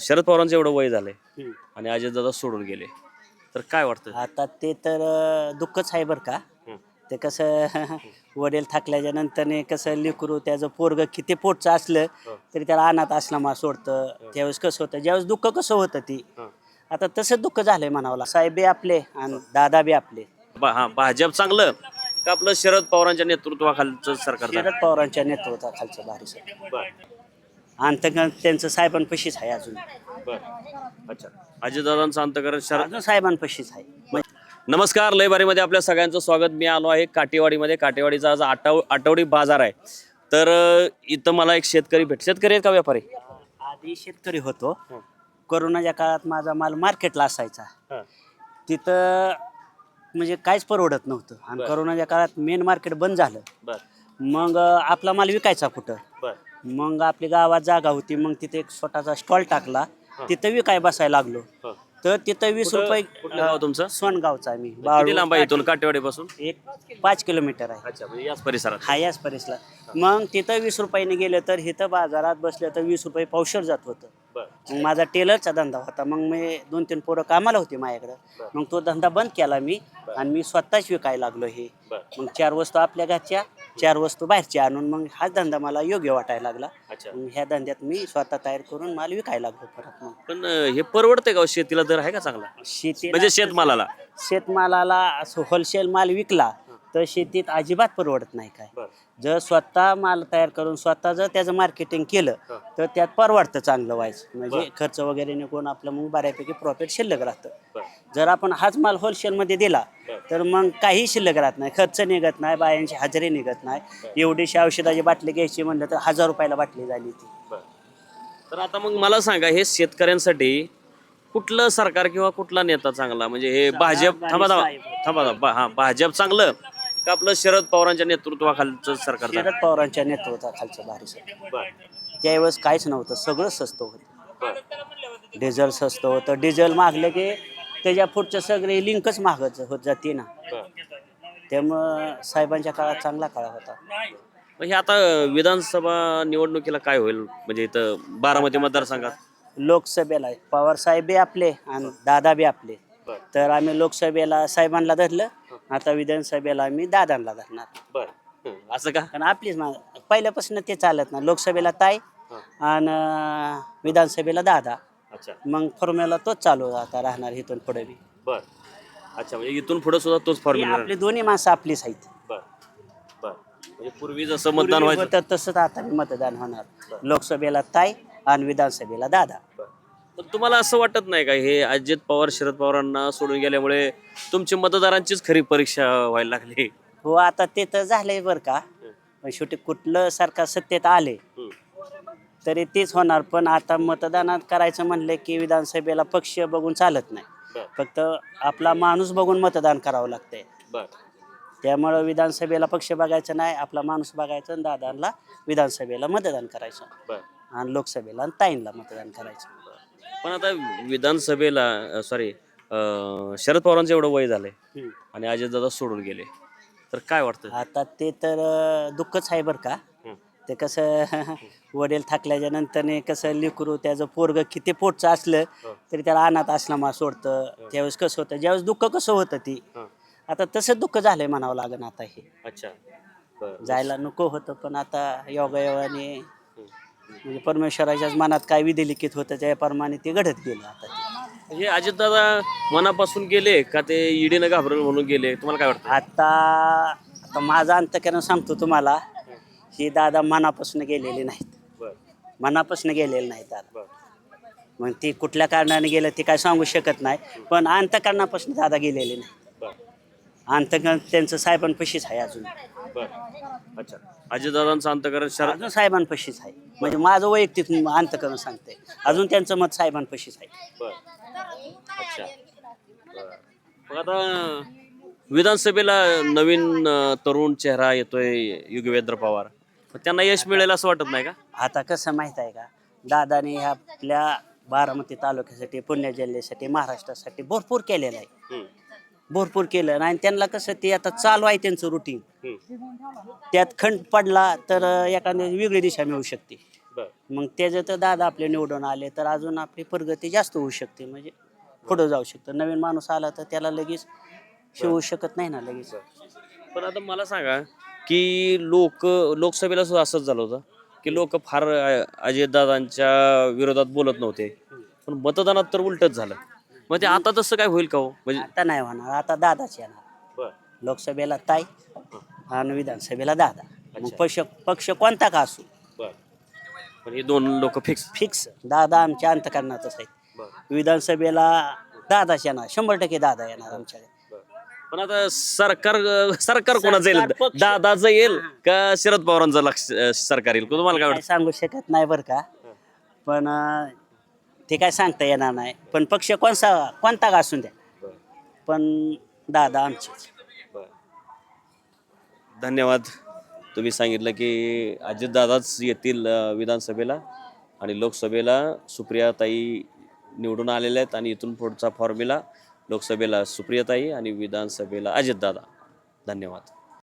शरद पवारांचं एवढं वय झालंय आणि अजितदादा सोडून गेले. तर काय वाटतं? आता ते तर अं, दुःखच आहे बरं का. ते कसं वडील थकल्याच्या नंतर कसं लिकरू त्याचं पोरग किती पोटचं असलं. तरी त्याला अनाथ आश्रमात सोडतं. त्यावेळेस कसं होतं ज्यावेळेस दुःख कसं होतं ती. आता तसं दुःख झालंय म्हणावं साहेब बी आपले आणि दादा बी आपले. बा- हा भाजप चांगलं का आपलं शरद पवारांच्या नेतृत्वाखालचं सरकार चांगलं? शरद पवारांच्या नेतृत्वाखालचं भारी सर अंतकरण त्यांचं साहेबांपाशीच आहे अजून. अच्छा. अजितदादांचं अंतकरण शरद अजून साहेबांपाशीच आहे. म्हणजे नमस्कार लयबारीमध्ये आपल्या सगळ्यांचं स्वागत. मी आलो आहे काटेवाडीमध्ये. काटेवाडीचा आज आठव आठवडी बाजार आहे. तर अ, इथं मला एक शेतकरी भेट शेतकरी आहेत का व्यापारी? आधी शेतकरी होतो. कोरोनाच्या काळात माझा माल मार्केटला असायचा. तिथं म्हणजे काहीच परवडत नव्हतं. आणि बरं. कोरोनाच्या काळात मेन मार्केट बंद झालं. बर. मग अं, आपला माल विकायचा कुठं? बर. मग आपली गावात जागा होती मग तिथे एक स्वतःचा स्टॉल टाकला. तिथं विकाय बसायला लागलो. तर तिथं वीस रुपये कुठलं गाव तुमचं? सोनगावचा मी किती लांब आहे इथून? काटेवाडीपासून? एक पाच किलोमीटर आहे. अच्छा म्हणजे याच परिसरात. हा याच परिसला मग तिथं वीस रुपयाने गेले तर इथं बाजारात बसले तर वीस रुपये पावशर जात होतं. बर. मग माझा टेलरचा धंदा होता. मग मी दोन तीन पोरं कामाला होते माझ्याकडं. मग तो धंदा बंद केला मी आणि मी स्वतःच विकायला लागलो हे. बर. मग चार वस्तू आपल्या घरच्या चार वस्तू बाहेरच्या आणून मग हा धंदा मला योग्य वाटायला लागला. अच्छा. मग ह्या धंद्यात मी स्वतः तयार करून माल विकायला लागलो परत मग. पण अ, हे परवडते का हो? शेतीला दर आहे का चांगला? शेती म्हणजे शेतमालाला. शेतमालाला असं होलसेल माल विकला तर शेतीत अजिबात परवडत नाही काय. जर स्वतः माल तयार करून स्वतः जर त्याचं मार्केटिंग केलं. तर त्यात परवडतं चांगलं व्हायचं. म्हणजे. खर्च वगैरे निघून आपलं मग बऱ्यापैकी प्रॉफिट शिल्लक राहतं. जर आपण हाच माल होलसेलमध्ये दिला. तर मग काही शिल्लक राहत नाही. खर्च निघत नाही बायांची हजेरी निघत नाही. एवढीशी औषधाची बाटली घ्यायची म्हणलं तर हजार रुपयाला बाटली झाली ती. तर आता मग मला सांगा हे शेतकऱ्यांसाठी कुठलं सरकार किंवा कुठला नेता चांगला? म्हणजे हे भाजप थांबा. थांबा थांबा. हा भाजप चांगलं. का आपलं शरद पवारांच्या नेतृत्वाखालचं सरकार? शरद पवारांच्या नेतृत्वाखालचं भारी सर बर. त्यावेळेस काहीच नव्हतं सगळं स्वस्त होतं. डिझेल स्वस्त होतं डिझेल मागलं की त्याच्या पुढचं सगळे लिंकच मागत होत जाते ना. त्यामुळं साहेबांच्या काळात चांगला काळ होता. मग हे आता विधानसभा निवडणुकीला काय होईल? म्हणजे इथं बारामती मतदारसंघात? लोकसभेला पवार साहेब बी आपले आणि दादा बी आपले. तर आम्ही लोकसभेला साहेबांना धरलं. आता विधानसभेला आम्ही दादांना धरणार. बर. हं, असं का? कारण आपलीच मा पहिल्यापासून ते चालत ना लोकसभेला ताई आणि विधानसभेला दादा. अच्छा. मग फॉर्म्युला तोच चालू आता राहणार इथून पुढे बी. बर. अच्छा म्हणजे इथून पुढे सुद्धा तोच ही फॉर्म्युला आपली दोन्ही माणसं आपलीच आहेत. बर. बर. म्हणजे पूर्वी जसं मतदान पूर्वी व्हायचं. होतं तसंच आता बी मतदान होणार. लोकसभेला ताई आणि विधानसभेला दादा. पण तुम्हाला असं वाटत नाही का हे अजित पवार शरद पवारांना सोडून गेल्यामुळे तुमची मतदारांचीच खरी परीक्षा व्हायला लागली? हो आता ते तर झालंय बरं का. पण शेवटी कुठलं सरकार सत्तेत आले. तरी तेच होणार. पण आता मतदानात करायचं म्हणलं की विधानसभेला पक्ष बघून चालत नाही. बर. फक्त आपला माणूस बघून मतदान करावं लागतंय. बर. त्यामुळं विधानसभेला पक्ष बघायचं नाही आपला माणूस बघायचा आणि दादांना विधानसभेला मतदान करायचं. बर. आणि लोकसभेला आणि ताईंला मतदान करायचं. पण आता विधानसभेला सॉरी शरद पवारांचं एवढं वय झालंय आणि अजितदादा सोडून गेले. तर काय वाटतं? आता ते तर अं, दुःखच आहे बरं का. ते कसं वडील थकल्याच्या नंतर कसं लिकरू त्याचं पोरग किती पोटचं असलं. तरी त्याला अनाथ आश्रमात सोडतं. त्यावेळेस कसं होतं ज्यावेळेस दुःख कसं होतं ती. आता तसं दुःख झालंय म्हणावं लागेल आता हे. अच्छा. बर. जायला नको होतं पण आता योगायोगाने म्हणजे परमेश्वराच्याच मनात काय विधी लिखित होतं त्याप्रमाणे ते घडत गेलं आता. ते. हे अजितदादा मनापासून गेले का ते ईडीनं घाबरलं म्हणून गेले? तुम्हाला काय वाटतं? आता आता माझा अंतकरण सांगतो तुम्हाला ही दादा मनापासून गेलेली नाहीत. बर. मनापासून गेलेले नाहीत दादा बर. मग ती कुठल्या कारणाने गेलं ते काय सांगू शकत नाही पण अंतकरणापासून दादा गेलेले नाही अंतकरण त्यांचं साहेबांपाशीच आहे अजून. बर. अच्छा. अजितदादांचं अंतकरण शरद अजून साहेबांपाशीच आहे. म्हणजे माझं वैयक्तिक अंतकरण सांगते अजून त्यांचं मत साहेबांपाशीच आहे. बर. अच्छा. बर. मग आता विधानसभेला नवीन अं, तरुण चेहरा येतोय युगवेंद्र पवार. मग त्यांना यश मिळेल असं वाटत नाही का? आता कसं माहीत आहे का? दादाने ह्या आपल्या बारामती तालुक्यासाठी पुणे जिल्ह्यासाठी महाराष्ट्रासाठी भरपूर केलेलं आहे. हम्म, भरपूर केलं. आणि त्यांना कसं ते आता चालू आहे त्यांचं रुटीन. त्यात खंड पडला तर एखाद्या वेगळी दिशा मिळू शकते. मग त्याचं तर दादा आपले निवडून आले तर अजून आपली प्रगती जास्त होऊ शकते. म्हणजे पुढं जाऊ शकतं. नवीन माणूस आला तर त्याला लगेच शिवू शकत नाही ना लगेच. पण आता मला सांगा की लोक लोकसभेला सुद्धा असंच झालं होतं की लोक फार अ, अजितदादांच्या विरोधात बोलत नव्हते. पण मतदानात तर उलटच झालं. मग ते आता तसं काय होईल का हो? म्हणजे आता नाही होणार आता दादाच येणार. लोकसभेला ताई आणि विधानसभेला दादा. मग अच्छा. पक्ष पक्ष कोणता का असू? पण हे दोन लोक फिक्स फिक्स दादा आमच्या अंतकरणातच आहेत. विधानसभेला दादाच येणार. शंभर टक्के दादा येणार आमच्याकडे. पण आता सरकार सरकार कोणाचं येईल? पक्ष- दादाचं येईल का शरद पवारांचं लक्ष अ, सरकार येईल? तुम्हाला काय काय वाटतं? सांगू शकत नाही बरं का. पण अं, ते काय सांगता येणार नाही. पण पक्ष कोणता कोणता का असून द्या. पण दादा आमचेच धन्यवाद. तुम्ही सांगितलं की अजितदादाच येतील अ, विधानसभेला आणि लोकसभेला. सुप्रियाताई निवडून आलेल्या आहेत आणि इथून पुढचा फॉर्म्युला लोकसभेला सुप्रियाताई आणि विधानसभेला अजितदादा. धन्यवाद.